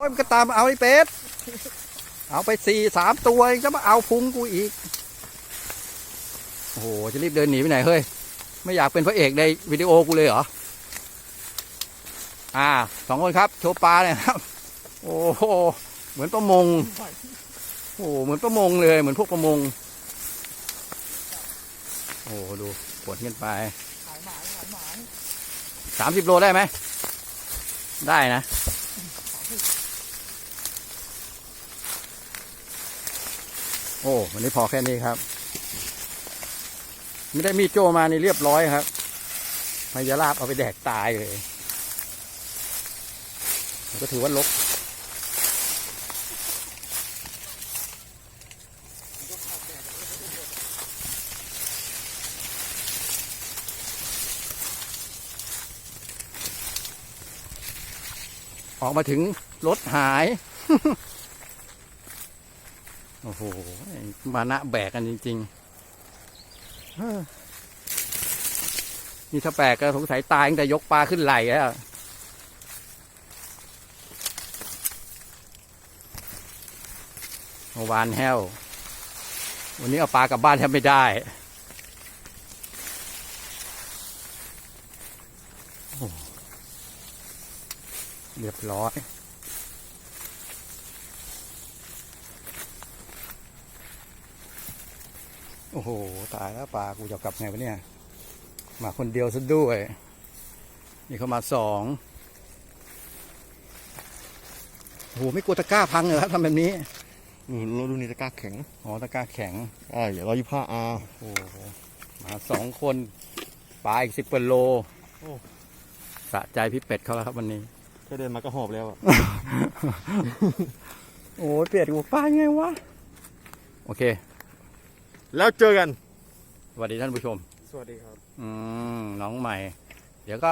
โอ้ยมันก็ตามเอาไอ้เป็ด เอาไปสี่สามตัวยังจะมาเอาพุงกูอีก โอ้โห จะรีบเดินหนีไปไหนเฮ้ย ไม่อยากเป็นพระเอกในวิดีโอกูเลยเหรอ อ่าสองคนครับ โชว์ปลาเนี่ยครับ โอ้โห เหมือนประมง โอ้โห เหมือนประมงเลย เหมือนพวกประมง โอ้โห ดูปวดเงินไปสามสิบโลได้ไหม ได้นะ โอ้วันนี้พอแค่นี้ครับ ไม่ได้มีโจมานี่เรียบร้อยครับพยาลาบเอาไปแดกตายเลยก็ถือว่าลกออกมาถึงรถหาย โอ้โหมานะแบกกันจริงๆนี่ถ้าแบกก็สงสัยตายตั้งแต่ยกปลาขึ้นไหลแล้วเมื่อวานแห้ว วันนี้เอาปลากลับบ้านแทบไม่ได้เรียบร้อย โอ้โห ตายแล้วปลากูจะกลับไงวะเนี่ย มาคนเดียวซะด้วย นี่เขามาสองโอ้โห ไม่กลัวตะกร้าพังเหรอครับทำแบบนี้ดูเราดูนี่ตะกร้าแข็ง อ๋อ ตะกร้าแข็งอ่าอย่าร้อยยี่ห้าอาโอ้โห มาสองคน ปลาอีกสิบกว่าโลโอ้สะใจพี่เป็ดเขาแล้วครับวันนี้แค่เดินมาก็หอบแล้วอะ โอ้ยเป็ดกูปลายังไงวะ โอเค แล้วเจอกัน สวัสดีท่านผู้ชม สวัสดีครับ อืมน้องใหม่ เดี๋ยวก็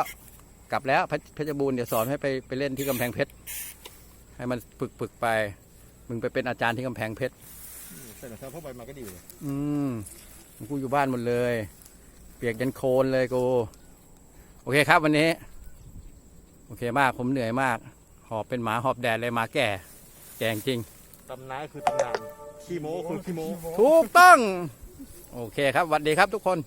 กลับแล้วเพชรเพชรบูรณ์เดี๋ยวสอนให้ไปไปเล่นที่กำแพงเพชร ให้มันฝึกฝึกไป มึงไปเป็นอาจารย์ที่กำแพงเพชร ใส่รองเท้าผ้าใบมาก็ดีเลยอืมกูอยู่บ้านหมดเลย เปียกยันโคลนเลยกู โอเคครับวันนี้ โอเคมากผมเหนื่อยมาก หอบเป็นหมาหอบแดดเลยหมาแก่ แก่จริง ตำนานคือตำนาน ขี้โม้คือขี้โม้ ถูกต้อง โอเคครับสวัสดีครับทุกคน